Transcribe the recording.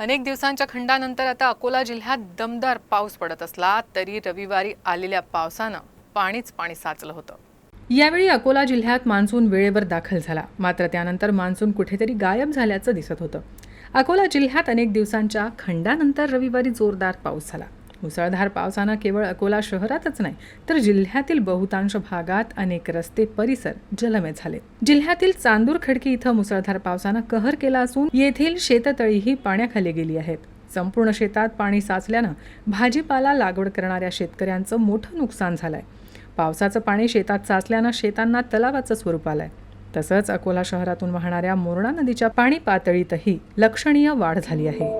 अनेक दिवसांच्या खंडानंतर आता अकोला जिल्ह्यात दमदार पाऊस पडत असला तरी रविवारी आलेल्या पावसानं पाणीच पाणी साचलं होतं. यावेळी अकोला जिल्ह्यात मान्सून वेळेवर दाखल झाला. मात्र त्यानंतर मान्सून कुठेतरी गायब झाल्याचं दिसत होतं. अकोला जिल्ह्यात अनेक दिवसांच्या खंडानंतर रविवारी जोरदार पाऊस झाला. मुसळधार पावसानं केवळ अकोला शहरातच नाही तर जिल्ह्यातील बहुतांश भागात अनेक रस्ते परिसर जलमय झाले जिल्ह्यातील चांदूर खडकी इथं मुसळधार पावसानं कहर केला असून येथील शेततळीही पाण्याखाली गेली आहेत. संपूर्ण शेतात पाणी साचल्यानं भाजीपाला लागवड करणाऱ्या शेतकऱ्यांचं मोठं नुकसान झालंय. पावसाचं पाणी शेतात साचल्यानं शेतांना तलावाचं स्वरूप आलंय. तसंच अकोला शहरातून वाहणाऱ्या मोरणा नदीच्या पाणी पातळीतही लक्षणीय वाढ झाली आहे.